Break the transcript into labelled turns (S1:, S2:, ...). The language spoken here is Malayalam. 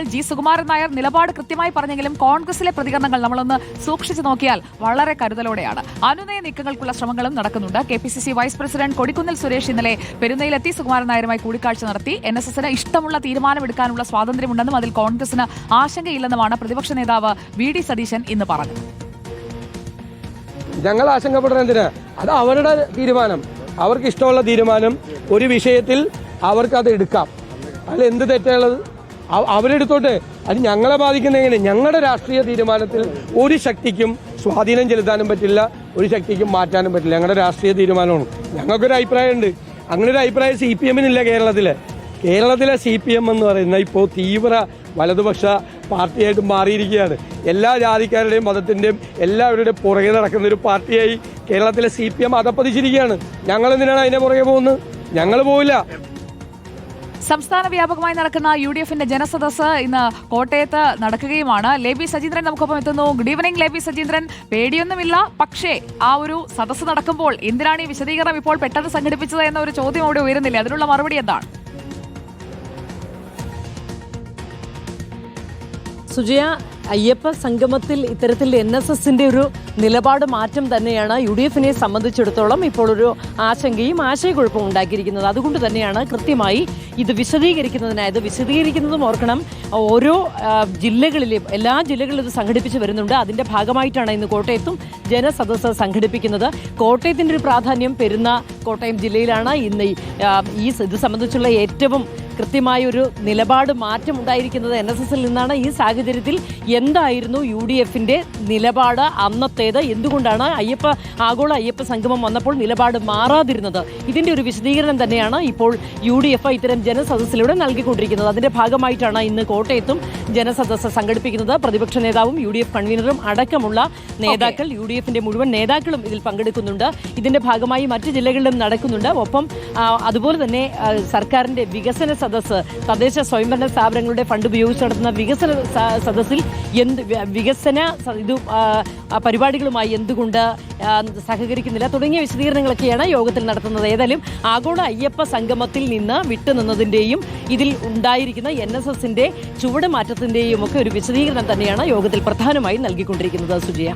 S1: ജി. സുകുമാരൻ നായർ നിലപാട് കൃത്യമായി പറഞ്ഞെങ്കിലും കോൺഗ്രസിലെ പ്രതികരണങ്ങൾ നമ്മളൊന്ന് സൂക്ഷിച്ചു നോക്കിയാൽ വളരെ കരുതലോടെയാണ്. അനുനയ നീക്കങ്ങൾക്കുള്ള ശ്രമങ്ങളും നടക്കുന്നുണ്ട്. K P C C vice president Kodikunnil Suresh ഇന്നലെ പെരുന്നയിലെത്തി സുകുമാരൻ നായരുമായി കൂടിക്കാഴ്ച നടത്തി. എൻ എസ് എസിന് ഇഷ്ടമുള്ള തീരുമാനമെടുക്കാനുള്ള സ്വാതന്ത്ര്യമുണ്ടെന്നും അതിൽ കോൺഗ്രസിന് ആശങ്കയില്ലെന്നുമാണ് പ്രതിപക്ഷ നേതാവ് വി. ഡി. സതീശൻ ഇന്ന് പറഞ്ഞത്.
S2: ഞങ്ങൾ ആശങ്കപ്പെടുന്നത് എന്തിനാ? അത് അവരുടെ തീരുമാനം. അവർക്ക് ഇഷ്ടമുള്ള തീരുമാനം ഒരു വിഷയത്തിൽ അവർക്ക് അത് എടുക്കാം. അതിൽ എന്ത് തെറ്റുള്ളത് അവരെടുത്തോട്ടെ അത് ഞങ്ങളെ ബാധിക്കുന്ന എങ്ങനെ ഞങ്ങളുടെ രാഷ്ട്രീയ തീരുമാനത്തിൽ ഒരു ശക്തിക്കും സ്വാധീനം ചെലുത്താനും പറ്റില്ല ഒരു ശക്തിക്കും മാറ്റാനും പറ്റില്ല. ഞങ്ങളുടെ രാഷ്ട്രീയ തീരുമാനമാണ്. ഞങ്ങൾക്കൊരു അഭിപ്രായമുണ്ട്. അങ്ങനെ ഒരു അഭിപ്രായം സി പി എമ്മിനില്ല കേരളത്തിൽ കേരളത്തിലെ സി പി എം എന്ന് പറയുന്ന ഇപ്പോൾ തീവ്ര വലതുപക്ഷ പാർട്ടിയായിട്ട് മാറിയിരിക്കുകയാണ്. എല്ലാ ജാതിക്കാരുടെയും മതത്തിന്റെയും എല്ലാവരുടെയും പുറകെ നടക്കുന്ന ഒരു പാർട്ടിയായി കേരളത്തിലെ സി പി എം അതപ്പതിച്ചിരിക്കുകയാണ്. ഞങ്ങൾ എന്തിനാണ് അതിന്റെ പുറകെ പോകുന്നത്? ഞങ്ങൾ പോവില്ല.
S1: സംസ്ഥാന വ്യാപകമായി നടക്കുന്ന യു ഡി എഫിന്റെ ജനസദസ് ഇന്ന് കോട്ടയത്ത് നടക്കുകയുമാണ്. ലേബി സജീന്ദ്രൻ നമുക്കൊപ്പം എത്തുന്നു. Good evening Leby Sajeendran. പേടിയൊന്നുമില്ല. പക്ഷേ ആ ഒരു സദസ് നടക്കുമ്പോൾ എന്തിനാണ് ഈ വിശദീകരണം ഇപ്പോൾ പെട്ടെന്ന് സംഘടിപ്പിച്ചത് എന്ന ഒരു ചോദ്യം അവിടെ ഉയരുന്നില്ല. അതിനുള്ള മറുപടി എന്താണ്?
S3: സുജയ അയ്യപ്പ സംഗമത്തിൽ ഇത്തരത്തിൽ എൻ എസ് എസിന്റെ ഒരു നിലപാട് മാറ്റം തന്നെയാണ് യു ഡി എഫിനെ സംബന്ധിച്ചിടത്തോളം ഇപ്പോൾ ഒരു ആശങ്കയും ആശയക്കുഴപ്പവും ഉണ്ടാക്കിയിരിക്കുന്നത്. അതുകൊണ്ട് തന്നെയാണ് കൃത്യമായി ഇത് വിശദീകരിക്കുന്നതിനായത് വിശദീകരിക്കുന്നതും ഓർക്കണം. ഓരോ ജില്ലകളിലും എല്ലാ ജില്ലകളിലും ഇത് സംഘടിപ്പിച്ച് വരുന്നുണ്ട്. അതിന്റെ ഭാഗമായിട്ടാണ് ഇന്ന് കോട്ടയത്തും ജനസദസ്സ് സംഘടിപ്പിക്കുന്നത്. കോട്ടയത്തിന്റെ ഒരു പ്രാധാന്യം പെരുന്ന കോട്ടയം ജില്ലയിലാണ്. ഇന്ന് ഈ ഇത് സംബന്ധിച്ചുള്ള ഏറ്റവും കൃത്യമായ ഒരു നിലപാട് മാറ്റം ഉണ്ടായിരിക്കുന്നത് എൻ എസ് എസിൽ നിന്നാണ്. ഈ സാഹചര്യത്തിൽ എന്തായിരുന്നു യു ഡി എഫിന്റെ നിലപാട് അന്നത്തേത്? എന്തുകൊണ്ടാണ് അയ്യപ്പ ആഗോള അയ്യപ്പ സംഗമം വന്നപ്പോൾ നിലപാട് മാറാതിരുന്നത്? ഇതിന്റെ ഒരു വിശദീകരണം തന്നെയാണ് ഇപ്പോൾ യു ഡി എഫ് ഇത്തരം ജനസദസ്സിലൂടെ നൽകിക്കൊണ്ടിരിക്കുന്നത്. അതിന്റെ ഭാഗമായിട്ടാണ് ഇന്ന് കോട്ടയത്തും ജനസദസ്സ് സംഘടിപ്പിക്കുന്നത് പ്രതിപക്ഷ നേതാവും യു ഡി എഫ് കൺവീനറും അടക്കമുള്ള നേതാക്കൾ. യു ഡി എഫിന്റെ മുഴുവൻ നേതാക്കളും ഇതിൽ പങ്കെടുക്കുന്നുണ്ട്. ഇതിന്റെ ഭാഗമായി മറ്റ് ജില്ലകളിലും നടക്കുന്നുണ്ട്. ഒപ്പം അതുപോലെ തന്നെ സർക്കാരിന്റെ വികസന സദസ്സ് തദ്ദേശ സ്വയംഭരണ സ്ഥാപനങ്ങളുടെ ഫണ്ട് ഉപയോഗിച്ച് നടത്തുന്ന വികസന സദസ്സിൽ എന്ത് വികസന ഇത് പരിപാടികളുമായി എന്തുകൊണ്ട് സഹകരിക്കുന്നില്ല തുടങ്ങിയ വിശദീകരണങ്ങളൊക്കെയാണ് യോഗത്തിൽ നടത്തുന്നത്. ഏതായാലും ആഗോള അയ്യപ്പ സംഗമത്തിൽ നിന്ന് വിട്ടുനിന്നതിന്റെയും ഇതിൽ ഉണ്ടായിരിക്കുന്ന എൻ എസ് എസിന്റെ ചുവടുമാറ്റത്തിന്റെയും ഒക്കെ ഒരു വിശദീകരണം തന്നെയാണ് യോഗത്തിൽ പ്രധാനമായും നൽകിക്കൊണ്ടിരിക്കുന്നത് സുജയ.